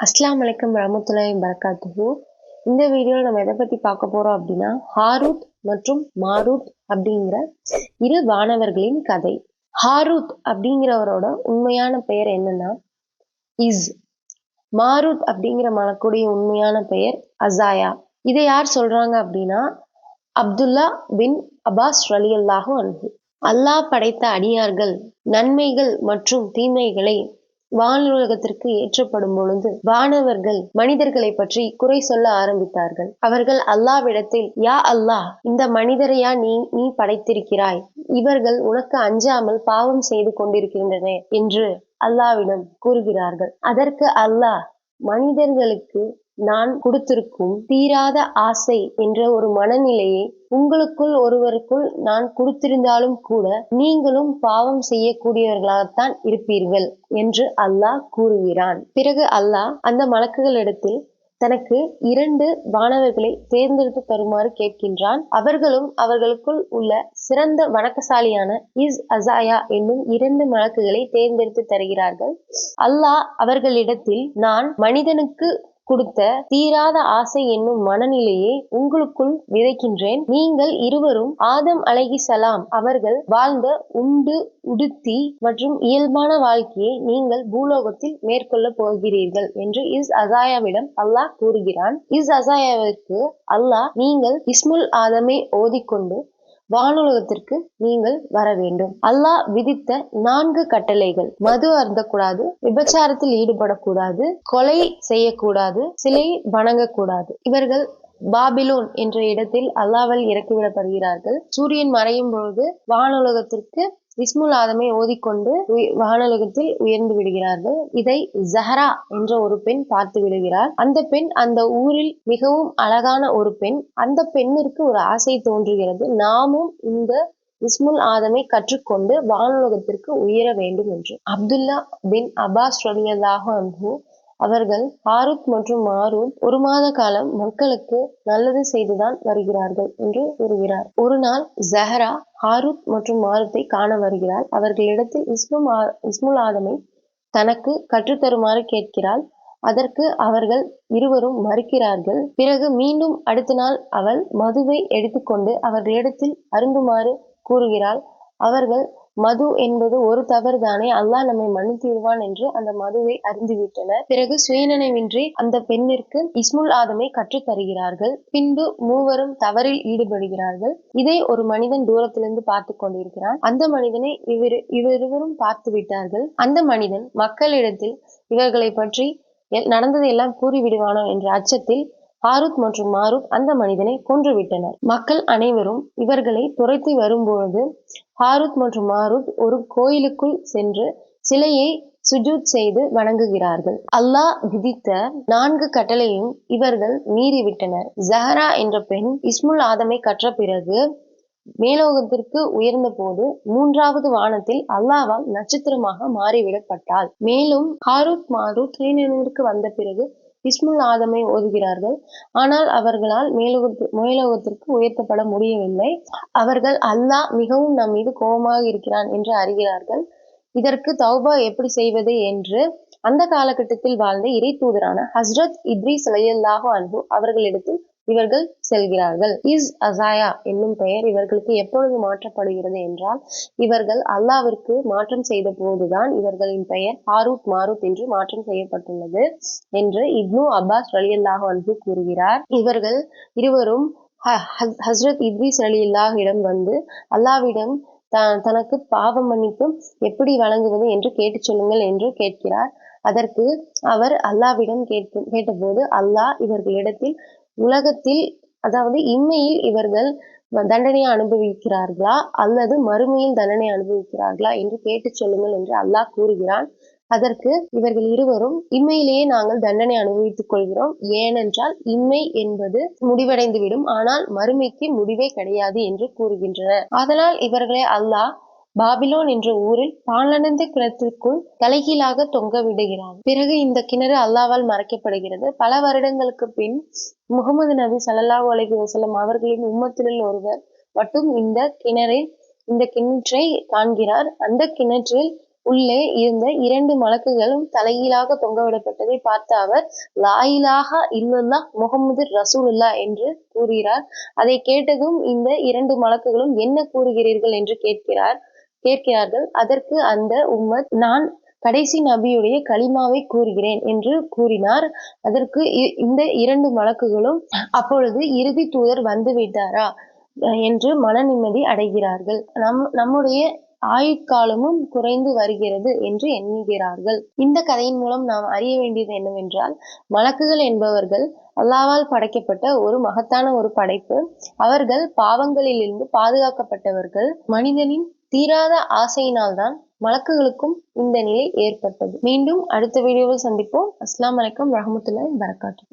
அஸ்லாம் வலைக்கம் ரமத்துலாய் வரகாத்துஹு இந்த வீடியோவில் நம்ம எதை பற்றி பார்க்க போகிறோம் அப்படின்னா ஹாரூத் மற்றும் மாரூத் அப்படிங்கிற இரு வானவர்களின் கதை. ஹாரூத் அப்படிங்கிறவரோட உண்மையான பெயர் என்னன்னா இஸ். மாரூத் அப்படிங்கிற மலக்குடைய உண்மையான பெயர் அசாயா. இதை யார் சொல்றாங்க அப்படின்னா அப்துல்லா பின் அபாஸ் ரலி அல்லாஹு அன்ஹு. அல்லாஹ் படைத்த அடியார்கள் நன்மைகள் மற்றும் தீமைகளை வானுலகத்திற்கு ஏற்றப்படும் பொழுது வானவர்கள் மனிதர்களை பற்றி குறை சொல்ல ஆரம்பித்தார்கள். அவர்கள் அல்லாவிடத்தில் யா அல்லாஹ் இந்த மனிதரையா நீ நீ படைத்திருக்கிறாய்? இவர்கள் உனக்கு அஞ்சாமல் பாவம் செய்து கொண்டிருக்கின்றன என்று அல்லாவிடம் கூறுகிறார்கள். அதற்கு அல்லாஹ் மனிதர்களுக்கு நான் கொடுத்திருக்கும் தீராத ஆசை என்ற ஒரு மனநிலையை உங்களுக்குள் ஒருவருக்குள் நான் கொடுத்திருந்தாலும் கூட நீங்களும் பாவம் செய்யக்கூடியவர்களாகத்தான் இருப்பீர்கள் என்று அல்லாஹ் கூறுகிறான். பிறகு அல்லாஹ் அந்த மலக்குகளிடத்தில் தனக்கு இரண்டு வானவர்களை தேர்ந்தெடுத்து தருமாறு கேட்கின்றான். அவர்களும் அவர்களுக்குள் உள்ள சிறந்த வணக்கசாலியான இஸ் அசாயா என்னும் இரண்டு மலக்குகளை தேர்ந்தெடுத்து தருகிறார்கள். அல்லாஹ் அவர்களிடத்தில் நான் மனிதனுக்கு கொடுத்த தீராத ஆசை என்னும் மனநிலையை உங்களுக்குள் விதைக்கின்றேன். நீங்கள் இருவரும் ஆதம் அழகி சலாம் அவர்கள் வாழ்ந்த உண்டு உடுத்தி மற்றும் இயல்பான வாழ்க்கையை நீங்கள் பூலோகத்தில் மேற்கொள்ள போகிறீர்கள் என்று இஸ் அசாயாவிடம் அல்லாஹ் கூறுகிறான். இஸ் அசாயாவிற்கு அல்லாஹ் நீங்கள் இஸ்முல் ஆதமை ஓதிக்கொண்டு வானுலகத்திற்கு நீங்கள் வர வேண்டும். அல்லாஹ் விதித்த நான்கு கட்டளைகள். மது அருந்தக்கூடாது விபச்சாரத்தில் ஈடுபடக்கூடாது கொலை செய்யக்கூடாது சிலை வணங்கக்கூடாது. இவர்கள் பாபிலோன் என்ற இடத்தில் அல்லாவல் இறக்கிவிடப்படுகிறார்கள். சூரியன் மறையும் பொழுது வானுலகத்திற்கு விஸ்முல் ஆதமை ஓதிக்கொண்டு வானுலகத்தில் உயர்ந்து விடுகிறார்கள். இதை ஜஹரா என்ற ஒரு பெண் பார்த்து விடுகிறார். அந்த பெண் அந்த ஊரில் மிகவும் அழகான ஒரு பெண். அந்த பெண்ணிற்கு ஒரு ஆசை தோன்றுகிறது. நாமும் இந்த இஸ்முல் ஆதமை கற்றுக்கொண்டு வானுலகத்திற்கு உயர வேண்டும் என்று. அப்துல்லா பின் அபாஸ் ரலியல்லாஹு அவர்கள் ஹாரூத் மற்றும் மாரூத் ஒரு மாத காலம் மக்களுக்கு நல்லது செய்துதான் வருகிறார்கள் என்று கூறுகிறார். ஒரு நாள் ஜஹரா ஹாரூத் மற்றும் மாருத்தை காண வருகிறார் அவர்களிடத்தில் இஸ்முல் இஸ்முல் ஆதமை தனக்கு கற்றுத்தருமாறு கேட்கிறாள். அதற்கு அவர்கள் இருவரும் மறுக்கிறார்கள். பிறகு மீண்டும் அடுத்த நாள் அவள் மதுவை எடுத்துக்கொண்டு அவர்களிடத்தில் அருந்துமாறு கூறுகிறாள். அவர்கள் மது என்பது ஒரு தவறு தானே அல்லாஹ் நம்மை மன்னித்திடுவான் என்று அந்த மதுவை அறிந்துவிட்டனர். பிறகு சுயநினைவின்றி அந்த பெண்ணிற்கு இஸ்முல் ஆதமை கற்றுத் தருகிறார்கள். பின்பு மூவரும் தவறில் ஈடுபடுகிறார்கள். இதை ஒரு மனிதன் தூரத்திலிருந்து பார்த்து கொண்டிருக்கிறான். அந்த மனிதனை இவர் இவருவரும் பார்த்து விட்டார்கள். அந்த மனிதன் மக்களிடத்தில் இவர்களை பற்றி நடந்ததை எல்லாம் கூறிவிடுவானோ என்ற அச்சத்தில் ஹாரூத் மற்றும் மாரூத் அந்த மனிதனை கொன்றுவிட்டனர் மக்கள் அனைவரும் இவர்களை துரைத்து வரும்பொழுது ஹாரூத் மற்றும் மாரூத் ஒரு கோயிலுக்குள் சென்று சிலையை சுஜூத் செய்து வணங்குகிறார்கள். அல்லாஹ் விதித்த நான்கு கட்டளையும் இவர்கள் மீறிவிட்டனர். ஜஹரா என்ற பெண் இஸ்முல் ஆதமை கற்ற பிறகு மேலோகத்திற்கு உயர்ந்த போது மூன்றாவது வானத்தில் அல்லாவால் நட்சத்திரமாக மாறிவிடப்பட்டாள். மேலும் ஹாரூத் மாரூத் நினைவிற்கு வந்த பிறகு இஸ்முல் ஆதமை ஓதுகிறார்கள். ஆனால் அவர்களால் மேலோகத்து மேலோகத்திற்கு உயர்த்தப்பட முடியவில்லை. அவர்கள் அல்லாஹ் மிகவும் நம் மீது கோபமாக இருக்கிறான் என்று அறிகிறார்கள். இதற்கு தௌபா எப்படி செய்வது என்று அந்த காலகட்டத்தில் வாழ்ந்த இறை தூதரான ஹஸ்ரத் இத்ரி சலையல்லாஹோ அன்பு அவர்களிடத்தில் இவர்கள் செல்கிறார்கள். இஸ் அசாயா என்னும் பெயர் இவர்களுக்கு எப்பொழுது மாற்றப்படுகிறது என்றால் இவர்கள் அல்லாவிற்கு மாற்றம் செய்த போதுதான் இவர்களின் பெயர் ஹாரூத் மாரூத் என்று மாற்றம் செய்யப்பட்டுள்ளது என்று இப்னு அப்பாஸ் அலியல்லாஹ் அன்பு கூறுகிறார். இவர்கள் இருவரும் ஹஸ்ரத் இத்ரிஸ் அலி இடம் வந்து அல்லாவிடம் த தனக்கு பாவ மன்னிப்பு எப்படி வழங்குவது என்று கேட்டு சொல்லுங்கள் என்று கேட்கிறார். அதற்கு அவர் அல்லாவிடம் கேட்கும் கேட்டபோது அல்லாஹ் இவர்களிடத்தில் உலகத்தில் அதாவது இம்மையில் இவர்கள் தண்டனையை அனுபவிக்கிறார்களா? அல்லது மறுமையில் தண்டனை அனுபவிக்கிறார்களா? என்று கேட்டு சொல்லுங்கள் என்று அல்லாஹ் கூறுகிறான். அதற்கு இவர்கள் இருவரும் இம்மையிலேயே நாங்கள் தண்டனை அனுபவித்துக் கொள்கிறோம். ஏனென்றால் இம்மை என்பது முடிவடைந்துவிடும். ஆனால் மறுமைக்கு முடிவே கிடையாது என்று கூறுகின்றனர். அதனால் இவர்களை அல்லாஹ் பாபிலோன் என்ற ஊரில் பாலனந்த கிணத்திற்குள் தலைகீழாக தொங்க விடுகிறான். பிறகு இந்த கிணறு அல்லாவால் மறைக்கப்படுகிறது. பல வருடங்களுக்கு பின் முகமது நபி சல்லாஹூ அலஹி வசலம் அவர்களின் உம்மத்திலுள்ள ஒருவர் மட்டும் இந்த கிணறை இந்த கிணற்றை காண்கிறார். அந்த கிணற்றில் உள்ளே இருந்த இரண்டு மலக்குகளும் தலைகீழாக தொங்கவிடப்பட்டதை பார்த்த அவர் லாயிலாக இல்லல்லா முகமது ரசூலுல்லா என்று கூறுகிறார். அதை கேட்டதும் இந்த இரண்டு மலக்குகளும் என்ன கூறுகிறீர்கள் என்று கேட்கிறார். கேட்கிறார்கள். அதற்கு அந்த உம்மத் நான் கடைசி நபியுடைய களிமாவை கூறுகிறேன் என்று கூறினார். அதற்கு இந்த இரண்டு மலக்குகளும் அப்பொழுது இறுதி தூதர் வந்து விட்டாரா? என்று மன நிம்மதி அடைகிறார்கள். நம் நம்முடைய ஆயுட்காலமும் குறைந்து வருகிறது என்று எண்ணுகிறார்கள். இந்த கதையின் மூலம் நாம் அறிய வேண்டியது என்னவென்றால் மலக்குகள் என்பவர்கள் அல்லாவால் படைக்கப்பட்ட ஒரு மகத்தான ஒரு படைப்பு. அவர்கள் பாவங்களிலிருந்து பாதுகாக்கப்பட்டவர்கள். மனிதனின் தீராத ஆசையினால்தான் மலக்குகளுக்கும் இந்த நிலை ஏற்பட்டது. மீண்டும் அடுத்த வீடியோவில் சந்திப்போம். அஸ்லாம் வலைக்கம் வரமத்துல்லாய் வரகாத்து